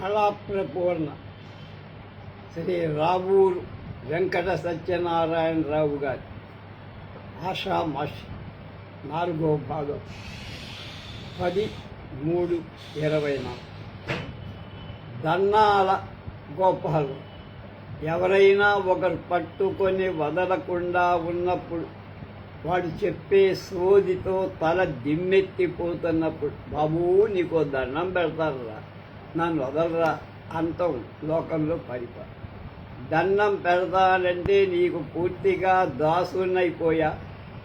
కళాప్రపూర్ణ. శ్రీ రావూరు వెంకట సత్యనారాయణరావు గారి ఆషామాషి నాలుగో భాగం. పది మూడు ఇరవై నాలుగు. దన్నాల గోపాలు. ఎవరైనా ఒకరు పట్టుకొని వదలకుండా ఉన్నప్పుడు వాడు చెప్పే సోదితో తల దిమ్మెత్తిపోతున్నప్పుడు బాబు నీకో దండం పెడతారా నన్ను వదలరా అంతం లోకంలో పరిపా దండం పెడతానంటే నీకు పూర్తిగా దాసునైపోయా.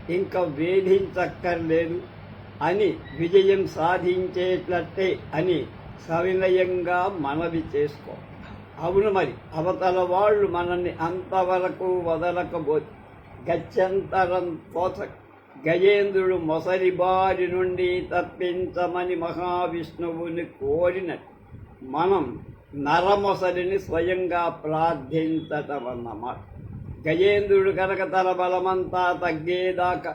ఇంకా వేధించక్కర్లేదు అని విజయం సాధించేట్లట్టే అని సవినయంగా మనవి చేసుకో. అవును మరి అవతల వాళ్ళు మనల్ని అంతవరకు వదలకపోతే. గత్యంతరం తోచ గజేంద్రుడు మొసలి బారి నుండి తప్పించమని మహావిష్ణువుని కోరినట్టు. మనం నరమొసలిని స్వయంగా ప్రార్థించటం అన్నమాట గజేంద్రుడు కనుక తన బలమంతా తగ్గేదాకా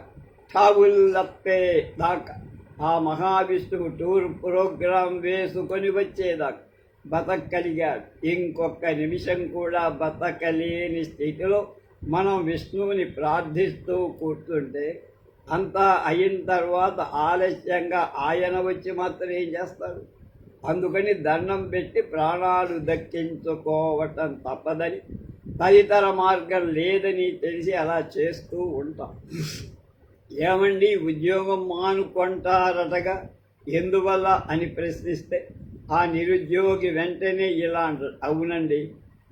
ఠావుల్లప్పే దాకా ఆ మహావిష్ణువు టూర్ ప్రోగ్రాం వేసుకొని వచ్చేదాకా బతకలిగాడు ఇంకొక నిమిషం కూడా బతకలేని స్థితిలో మనం విష్ణువుని ప్రార్థిస్తూ కూర్చుంటే అంతా అయిన తర్వాత ఆలస్యంగా ఆయన వచ్చి మాత్రం ఏం చేస్తాడు? అందుకని దండం పెట్టి ప్రాణాలు దక్కించుకోవటం తప్పదని తదితర మార్గం లేదని తెలిసి అలా చేస్తూ ఉంటాం. ఏమండి ఉద్యోగం మానుకుంటారటగా ఎందువల్ల అని ప్రశ్నిస్తే ఆ నిరుద్యోగి వెంటనే ఇలా అవునండి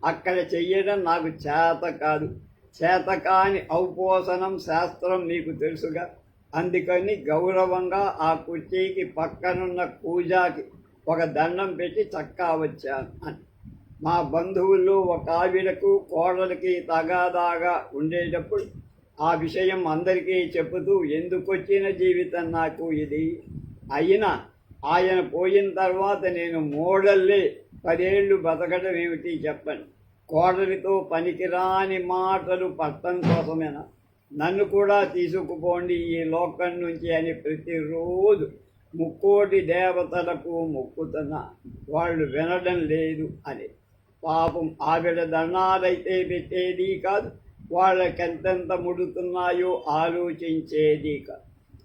అక్కడ చెయ్యడం నాకు చేత కాదు. చేత కాని ఔపోసనం శాస్త్రం మీకు తెలుసుగా. అందుకని గౌరవంగా ఆ కుర్చీకి పక్కనున్న పూజాకి ఒక దండం పెట్టి చక్కా వచ్చాను. అని మా బంధువుల్లో ఒక ఆవిడకు కోడలకి తగాదాగా ఉండేటప్పుడు ఆ విషయం అందరికీ చెబుతూ ఎందుకొచ్చిన జీవితం నాకు ఇది? అయినా ఆయన పోయిన తర్వాత నేను మోడల్లే. పదేళ్ళు బతకడం ఏమిటి చెప్పండి. కోడలితో పనికిరాని మాటలు పట్టం కోసమేనా? నన్ను కూడా తీసుకుపోండి ఈ లోకం నుంచి అని ప్రతిరోజు ముక్కోటి దేవతలకు మొక్కుతున్న వాళ్ళు వినడం లేదు అని. పాపం ఆవిడ దండాలైతే పెట్టేది కాదు వాళ్ళకెంతెంత ముడుతున్నాయో ఆలోచించేది కాదు.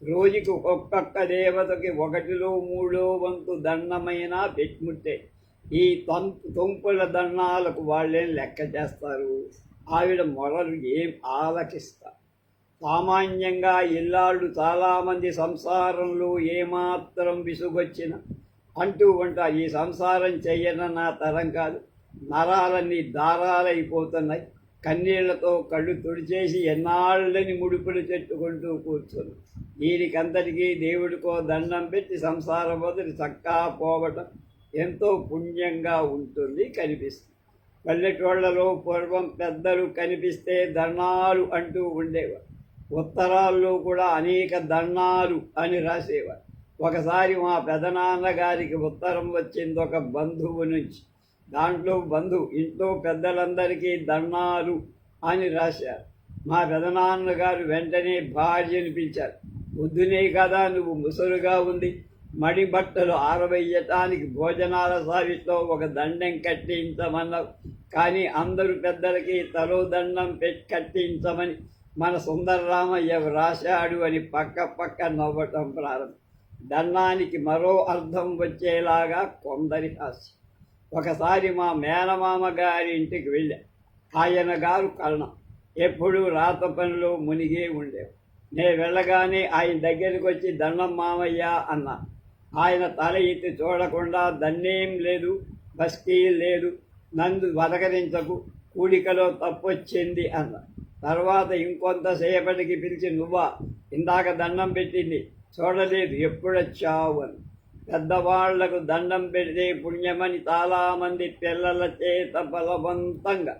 రోజుకి ఒక్కొక్క దేవతకి ఒకటిలో మూడో వంతు దండమైనా పెట్టుముట్టే ఈ తంపు తొంపుల దండాలకు వాళ్ళేం లెక్క చేస్తారు? ఆవిడ మొరలు ఏం ఆలకిస్తారు? సామాన్యంగా ఇల్లాళ్ళు చాలామంది సంసారంలో ఏమాత్రం విసుగొచ్చిన అంటూ ఉంటారు ఈ సంసారం చెయ్యడం నా తరం కాదు. నరాలన్నీ దారాలైపోతున్నాయి. కన్నీళ్ళతో కళ్ళు తుడిచేసి ఎన్నాళ్ళని ముడుపులు చెట్టుకుంటూ కూర్చొని దీనికంతటికీ దేవుడికో దండం పెట్టి సంసారం వదిలి చక్కా పోవటం ఎంతో పుణ్యంగా ఉంటుంది కనిపిస్తుంది. పల్లెటూళ్ళలో పూర్వం పెద్దలు కనిపిస్తే దండాలు అంటూ ఉండేవారు. ఉత్తరాల్లో కూడా అనేక దండాలు అని రాసేవారు. ఒకసారి మా పెదనాన్నగారికి ఉత్తరం వచ్చింది ఒక బంధువు నుంచి. దాంట్లో బంధువు ఇంట్లో పెద్దలందరికీ దండాలు అని రాశారు. మా పెదనాన్నగారు వెంటనే భార్య పిలిచారు. పొద్దునే కదా నువ్వు ముసలుగా ఉంది మడి బట్టలు ఆరవెయ్యటానికి భోజనాల సావితో ఒక దండం కట్టించమన్నావు. కానీ అందరూ పెద్దలకి తలో దండం పెట్టి కట్టించమని మన సుందరరామయ్య వ్రాశాడు అని పక్క పక్క నవ్వటం ప్రారంభం. దండానికి మరో అర్థం వచ్చేలాగా కొందరి హాస్యం. ఒకసారి మా మేనమామ గారి ఇంటికి వెళ్ళా. ఆయన గారు కర్ణం. ఎప్పుడూ రాత పనిలో మునిగే ఉండేవి నేను వెళ్ళగానే ఆయన దగ్గరికి వచ్చి దండం మామయ్య అన్నా. ఆయన తల ఎత్తి చూడకుండా దన్నేం లేదు బస్కీ లేదు నందు వదకరించకు కూడికలో తప్పొచ్చింది అన్న. తర్వాత ఇంకొంతసేపటికి పిలిచి నువ్వా? ఇందాక దండం పెట్టింది. చూడలేదు ఎప్పుడొచ్చావు అని. పెద్దవాళ్ళకు దండం పెడితే పుణ్యమని చాలామంది పిల్లల చేత బలవంతంగా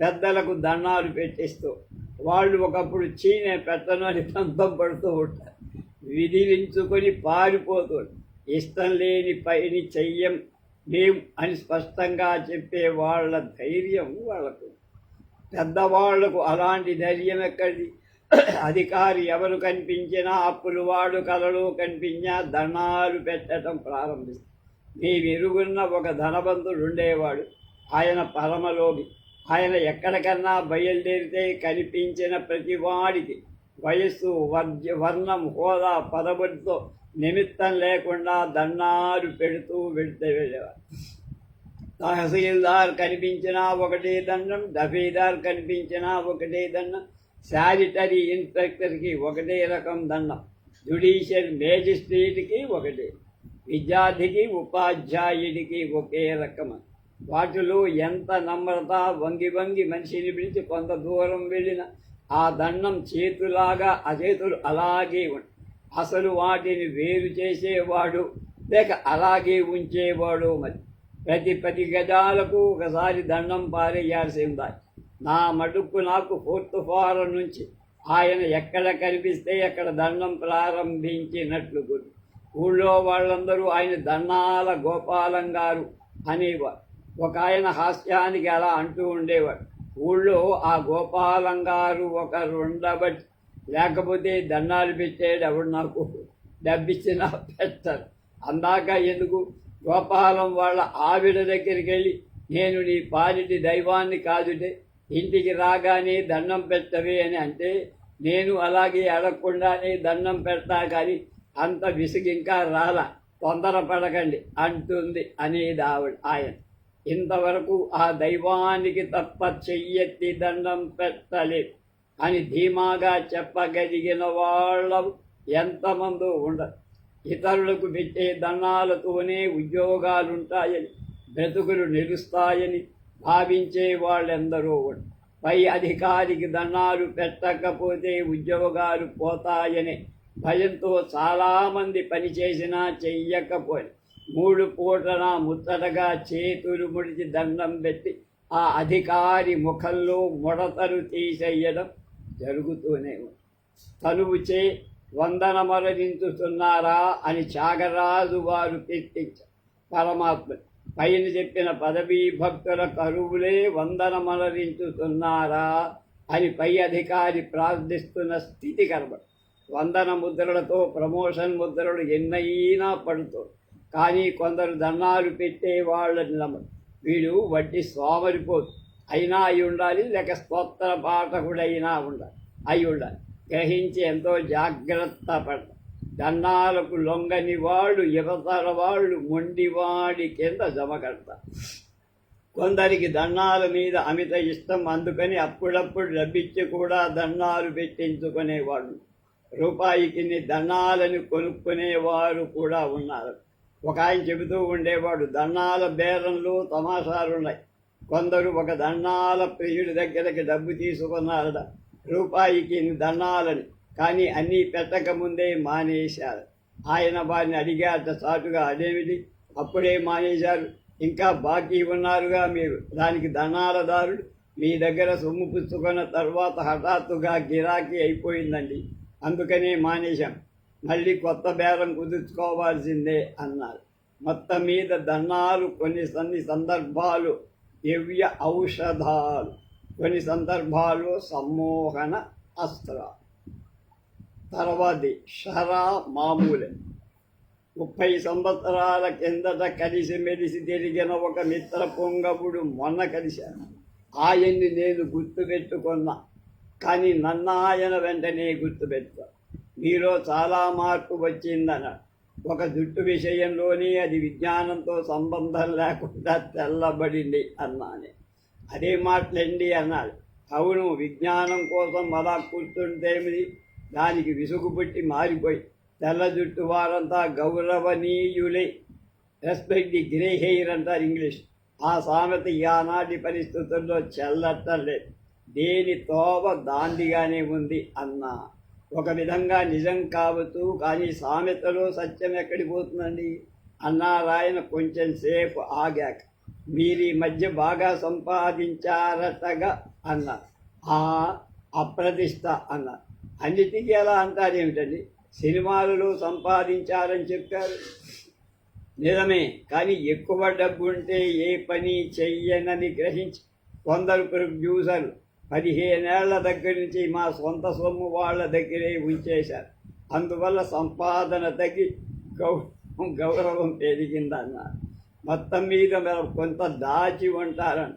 పెద్దలకు దండాలు పెట్టిస్తూ వాళ్ళు ఒకప్పుడు చీనే పెట్టనని అని పంతం పడుతూ ఉంటారు. విధిలించుకొని పారిపోతూ ఇష్టం లేని పైని చెయ్యం. లేం అని స్పష్టంగా చెప్పే వాళ్ళ ధైర్యం వాళ్ళకు పెద్దవాళ్ళకు అలాంటి ధైర్యం ఎక్కడిది? అధికారి ఎవరు కనిపించినా అప్పులు వాడు కలలు కనిపించినా ధనాలు పెట్టడం ప్రారంభిస్తారు మీ విరుగున్న ఒక ధనవంతుడు ఉండేవాడు. ఆయన పరమలోగి ఆయన ఎక్కడికన్నా బయలుదేరితే కనిపించిన ప్రతివాడికి వయస్సు వర్జ వర్ణం హోదా పదవులతో నిమిత్తం లేకుండా దండాలు పెడుతూ వెళితే వెళ్ళేవారు తహసీల్దార్ కనిపించినా ఒకటే దండం దఫీదార్ కనిపించినా ఒకటే దండం శానిటరీ ఇన్స్పెక్టర్కి ఒకటే రకం దండం జుడిషియల్ మేజిస్ట్రేట్కి ఒకటే విద్యార్థికి ఉపాధ్యాయుడికి ఒకే రకం. వాటిలో ఎంత నమ్రత వంగి వంగి మనిషిని పిలిచి కొంత దూరం వెళ్ళిన ఆ దండం చేతులాగా ఆ చేతులు అలాగే అసలు వాటిని వేరు చేసేవాడు లేక అలాగే ఉంచేవాడు మరి. ప్రతి పది గజాలకు ఒకసారి దండం పారేయాల్సి ఉండాలి. నా మటుకు నాకు ఫోర్త్ ఫారం నుంచి ఆయన ఎక్కడ కనిపిస్తే అక్కడ దండం ప్రారంభించినట్లు గురు ఊళ్ళో వాళ్ళందరూ ఆయన దన్నాల గోపాలం గారు అనేవారు. ఒక ఆయన హాస్యానికి అలా అంటూ ఉండేవాడు ఊళ్ళో ఆ గోపాలం గారు ఒకరు ఉండబట్టి లేకపోతే దండాలు పెట్టేది ఎవడు నాకు? డబ్బిచ్చినా పెట్టరు. అందాక ఎందుకు? గోపాలం వాళ్ళ ఆవిడ దగ్గరికి వెళ్ళి నేను నీ పాలిటి దైవాన్ని కాదుటే ఇంటికి రాగానే దండం పెట్టవే అని అంటే నేను అలాగే అడగకుండానే దండం పెడతా కానీ అంత విసుగు ఇంకా తొందర తొందరపడకండి అంటుంది అనేది ఆవిడ ఆయన. ఇంతవరకు ఆ దైవానికి తప్ప చెయ్యెత్తి దండం పెట్టలేదు అని ధీమాగా చెప్పగలిగిన వాళ్ళం ఎంతమందో ఉండరు ఇతరులకు పెట్టే దండాలతోనే ఉద్యోగాలుంటాయని బ్రతుకులు నిలుస్తాయని భావించే వాళ్ళెందరో పై అధికారికి దండాలు పెట్టకపోతే ఉద్యోగాలు పోతాయని భయంతో చాలామంది పనిచేసినా చెయ్యకపోయి మూడు పూటన ముత్తటగా చేతులు ముడిచి దండం పెట్టి ఆ అధికారి ముఖంలో ముడతలు తీసేయడం జరుగుతూనే ఉంది. తనువుచే వందనమరదించుతున్నారా అని చాగరాజు వారు పెట్టించారు పరమాత్మ పైన చెప్పిన పదవీ భక్తుల కరువులే వందనమలరించుతున్నారా అని పై అధికారి ప్రార్థిస్తున్న స్థితి కనబడు వందన ముద్రలతో ప్రమోషన్ ముద్రలు ఎన్నైనా పడుతూ కానీ కొందరు దన్నాలు పెట్టే వాళ్ళని నమ్మరు. వీడు వడ్డీ స్వామరిపోదు అయినా అయి ఉండాలి లేక స్తోత్ర పాఠకుడైనా ఉండాలి. అయి ఉండాలి. గ్రహించి ఎంతో జాగ్రత్త పడ. దన్నాలకు లొంగని వాళ్ళు యువతల వాళ్ళు మొండివాడి కింద జమ కడతారు కొందరికి దండాల మీద అమిత ఇష్టం అందుకని అప్పుడప్పుడు డబ్బిచ్చి కూడా దండాలు పెట్టించుకునేవాళ్ళు రూపాయికి దండాలని కొనుక్కునేవారు కూడా ఉన్నారు. ఒక ఆయన చెబుతూ ఉండేవాడు దండాల బేరంలో తమాషాలున్నాయి. కొందరు ఒక దండాల ప్రియుడి దగ్గరికి డబ్బు తీసుకున్నారట. రూపాయికి దన్నాలని కానీ అన్నీ పెట్టక ముందే మానేశారు. ఆయన వారిని అడిగారట చాటుగా అదేమిటి? అప్పుడే మానేశారు. ఇంకా బాకీ ఉన్నారుగా మీరు. దానికి దనాలదారుడు మీ దగ్గర సొమ్ము పుచ్చుకున్న తర్వాత హఠాత్తుగా గిరాకీ అయిపోయిందండి. అందుకనే మానేశాం. మళ్ళీ కొత్త బేరం కుదుర్చుకోవాల్సిందే అన్నారు. మొత్తం మీద దన్నాలు కొన్ని సన్ని సందర్భాలు దివ్య ఔషధాలు. కొన్ని సందర్భాలు సమ్మోహన అస్త్ర. తర్వాతి షరా మామూలే. ముప్పై సంవత్సరాల కిందట కలిసి మెలిసి తిరిగిన ఒక మిత్ర పొంగవుడు మొన్న కలిశాను ఆయన్ని నేను గుర్తుపెట్టుకున్నా. కానీ నన్ను ఆయన వెంటనే గుర్తుపెట్టా మీలో చాలా మార్పు వచ్చిందన్నాడు. ఒక జుట్టు విషయంలోనే అది విజ్ఞానంతో సంబంధం లేకుండా తెల్లబడింది అన్నానే. అదే మాటలండి అన్నాడు. అవును విజ్ఞానం కోసం అలా కూర్చుంటేమిది దానికి విసుగుపెట్టి మారిపోయి తెల్ల జుట్టు వారంతా గౌరవనీయులే. రెస్పెక్ట్ ది గ్రే హెయిర్ అంటారు ఇంగ్లీష్. ఆ సామెత ఆనాటి పరిస్థితుల్లో చెల్లటం లేదు. దేని తోవ దాండిగానే ఉంది అన్నా. ఒక విధంగా నిజం కావచ్చు కానీ సామెతలో సత్యం ఎక్కడికి పోతుందండి? అన్నారాయన కొంచెం సేపు ఆగాక మీరు ఈ మధ్య బాగా సంపాదించారటగా అన్నారు ఆ అప్రతిష్ట అన్నారు అన్నిటికీ ఎలా అంటారు ఏమిటండి? సినిమాలలో సంపాదించారని చెప్పారు. నిజమే కానీ ఎక్కువ డబ్బు ఉంటే ఏ పని చెయ్యనని గ్రహించి కొందరు ప్రొడ్యూసర్లు పదిహేనేళ్ళ దగ్గర నుంచి మా సొంత సొమ్ము వాళ్ళ దగ్గరే ఉంచేశారు. అందువల్ల సంపాదన తగ్గి గౌ గౌరవం పెరిగిందన్నారు. మొత్తం మీద మీరు కొంత దాచి ఉంటారని.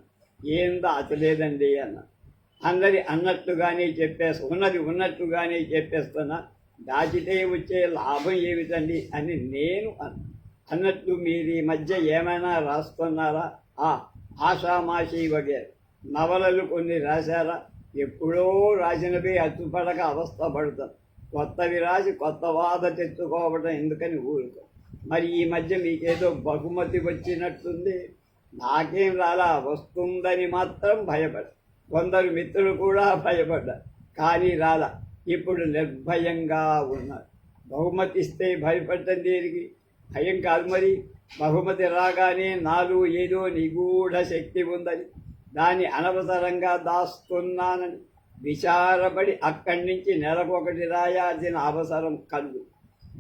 ఏం దాచలేదండి అన్న. అందరి అన్నట్టుగానే చెప్పేసి ఉన్నది ఉన్నట్టుగానే చెప్పేస్తున్నా. దాచితే వచ్చే లాభం ఏమిటండి అని నేను అన్న అన్నట్టు మీరు ఈ మధ్య ఏమైనా రాస్తున్నారా? ఆ ఆషామాషి వగేర. నవలలు కొన్ని రాశారా? ఎప్పుడో రాసినవి అచ్చుపడక అవస్థ పడతాం. కొత్తవి రాసి కొత్త వాద తెచ్చుకోవడం ఎందుకని ఊరుకో. మరి ఈ మధ్య మీకేదో బహుమతి వచ్చినట్టుంది. నాకేం రాలా వస్తుందని మాత్రం భయపడ. కొందరు మిత్రులు కూడా భయపడ్డారు కానీ రాలా ఇప్పుడు నిర్భయంగా ఉన్నారు. బహుమతి ఇస్తే భయపడటం దేనికి? భయం కాదు మరి. బహుమతి రాగానే నాలో ఏదో నిగూఢ శక్తి ఉందని దాన్ని అనవసరంగా దాస్తున్నానని. విచారపడి అక్కడి నుంచి నెలకొకటి రాయాల్సిన అవసరం కలుగు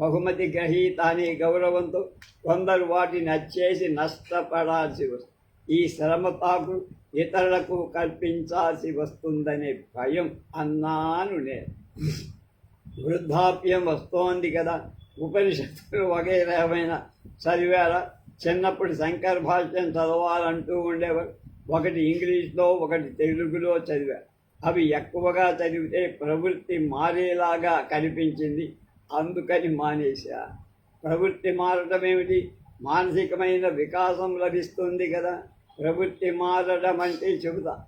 బహుమతి గ్రహీత అనే గౌరవంతో కొందరు వాటిని అచ్చేసి నష్టపడాల్సి వస్తుంది ఈ శ్రమ తాకు ఇతరులకు కల్పించాల్సి వస్తుందనే భయం అన్నాను నేను. వృద్ధాప్యం వస్తోంది కదా. ఉపనిషత్తులు వగైరా ఏమైనా చదివారా? చిన్నప్పుడు శంకర భాష్యం చదవాలంటూ ఉండేవారు. ఒకటి ఇంగ్లీష్లో ఒకటి తెలుగులో చదివారు. అవి ఎక్కువగా చదివితే ప్రవృత్తి మారేలాగా కనిపించింది. అందుకని మానేశా. ప్రవృత్తి మారడం ఏమిటి? మానసికమైన వికాసం లభిస్తుంది కదా. ప్రవృత్తి మారడం అంటే చెబుతా.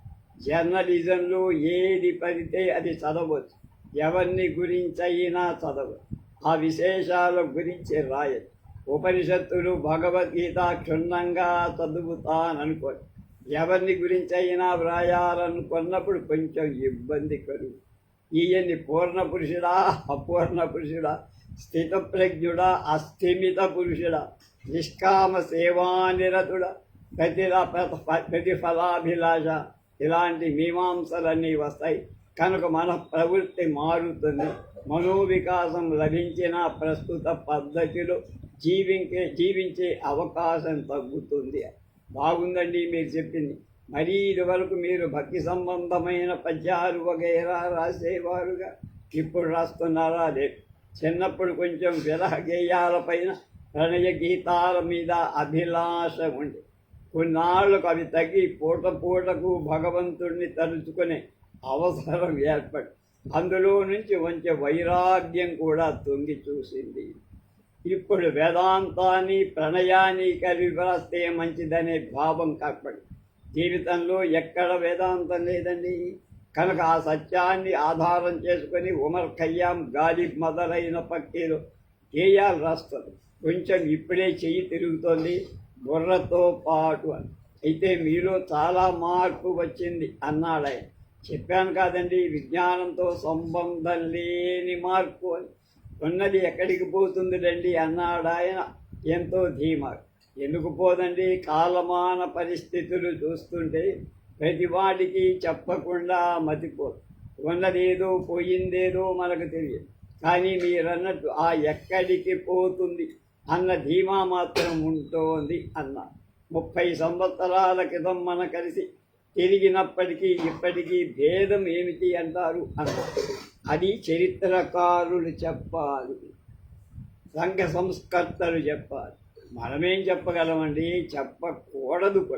జర్నలిజంలో ఏది పడితే అది చదవచ్చు. ఎవరిని గురించైనా చదవచ్చు. ఆ విశేషాల గురించి రాయదు ఉపనిషత్తులు భగవద్గీత క్షుణ్ణంగా చదువుతాననుకోండి. ఎవరిని గురించి అయినా వ్రాయాలనుకున్నప్పుడు కొంచెం ఇబ్బంది కలుగుతుంది. ఈయన్ని పూర్ణ పురుషుడా అపూర్ణ పురుషుడా స్థితప్రజ్ఞుడా అస్థిమిత పురుషుడా నిష్కామ సేవానిరతుడా ప్రతిలా ప్రతిఫలాభిలాష. ఇలాంటి మీమాంసలన్నీ వస్తాయి. కనుక మన ప్రవృత్తి మారుతుంది. మనోవికాసం లభించిన ప్రస్తుత పద్ధతిలో జీవించే జీవించే అవకాశం తగ్గుతుంది. బాగుందండి మీరు చెప్పింది. మరీ ఇదివరకు మీరు భక్తి సంబంధమైన పద్యాలు వగైరా రాసేవారుగా. ఇప్పుడు రాస్తున్నారా? లేదు చిన్నప్పుడు కొంచెం విరహ గేయాలపైన ప్రణయ గీతాల మీద అభిలాష ఉంది కొన్నాళ్ళకు అవి తగ్గి పూట పూటకు భగవంతుడిని తలుచుకునే అవసరం ఏర్పడి. అందులో నుంచి వంచే వైరాగ్యం కూడా తొంగి చూసింది. ఇప్పుడు వేదాంతాన్ని ప్రణయాన్ని కలిపి వ్రాస్తే మంచిదనే భావం కప్పడి జీవితంలో ఎక్కడ వేదాంతం లేదండి. కనుక ఆ సత్యాన్ని ఆధారం చేసుకొని ఉమర్ ఖయ్యాం గాలి మొదలైన పక్కీలు చేయాలి రాస్తారు. కొంచెం ఇప్పుడే చెయ్యి తిరుగుతోంది బుర్రతో పాటు అని. అయితే మీలో చాలా మార్పు వచ్చింది అన్నాడు ఆయన. చెప్పాను కాదండి విజ్ఞానంతో సంబంధం లేని మార్పు అని. ఉన్నది ఎక్కడికి పోతుంది రండి అన్నాడు ఆయన. ఎంతో ధీమారు. ఎందుకు పోదండి కాలమాన పరిస్థితులు చూస్తుంటే ప్రతి వాడికి చెప్పకుండా మతిపోదు ఉన్నదేదో పోయిందేదో మనకు తెలియదు. కానీ మీరన్నట్టు ఆ ఎక్కడికి పోతుంది అన్న ధీమా మాత్రం ఉంటోంది అన్న. ముప్పై సంవత్సరాల క్రితం మన కలిసి తిరిగినప్పటికీ ఇప్పటికీ భేదం ఏమిటి అంటారు అన్న. అది చరిత్రకారులు చెప్పాలి. సంఘ సంస్కర్తలు చెప్పాలి. మనమేం చెప్పగలమండి? చెప్పకూడదు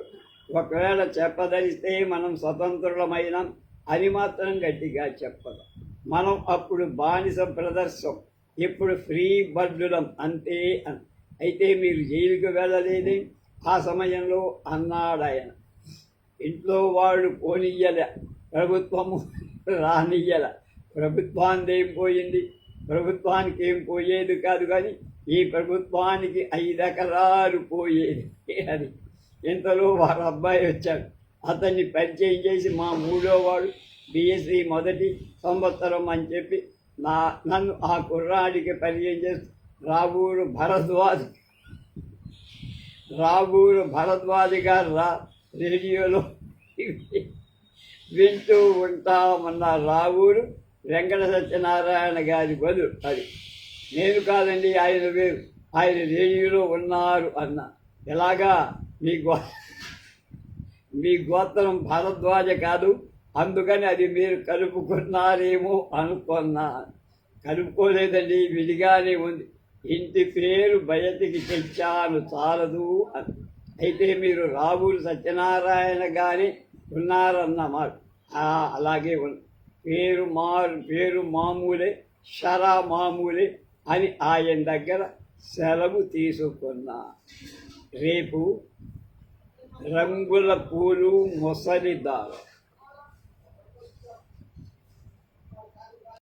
ఒకవేళ చెప్పదలిస్తే మనం స్వతంత్రులమైన అని మాత్రం గట్టిగా చెప్పదు మనం అప్పుడు బానిస ప్రదర్శం ఇప్పుడు ఫ్రీ బర్డులం అంతే అని. అయితే మీరు జైలుకు వెళ్ళలేదే? ఆ సమయంలో అన్నాడాయన. ఇంట్లో వాళ్ళు పోనీయలే ప్రభుత్వము రానియ్యల. ప్రభుత్వానికి ఏం పోయింది? ప్రభుత్వానికి ఏం పోయేది కాదు కానీ ఈ ప్రభుత్వానికి ఐదు ఎకరాలు పోయేది అది. ఇంతలో వారి అబ్బాయి వచ్చాడు. అతన్ని పరిచయం చేసి మా మూడో వాడు బిఎస్సి మొదటి సంవత్సరం అని చెప్పి నా నన్ను ఆ కుర్రాడికి పరిచయం చేసి రాబూరు భరద్వాజ్. రాబూరు భరద్వాజ్ గారు రా రేడియోలో వింటూ ఉంటామన్న రావూరు వెంకట సత్యనారాయణ గారి బదులు అది. నేను కాదండి ఆయన వేరు. ఆయన రేడియోలో ఉన్నారు అన్న. ఎలాగా? మీ గో మీ గోత్రం భారద్వాజ కాదు. అందుకని అది మీరు కలుపుకున్నారేమో అనుకున్నా. కలుపుకోలేదండి విడిగానే ఉంది. ఇంటి పేరు బయటికి తెచ్చాను చాలదు అని. అయితే మీరు రావులు సత్యనారాయణ గారి ఉన్నారన్నమాట అలాగే ఉంది. పేరు మారు పేరు మామూలే షరా మామూలే అని ఆయన దగ్గర సెలవు తీసుకున్నా. రేపు రంగుల పూలు మొసలిదారు.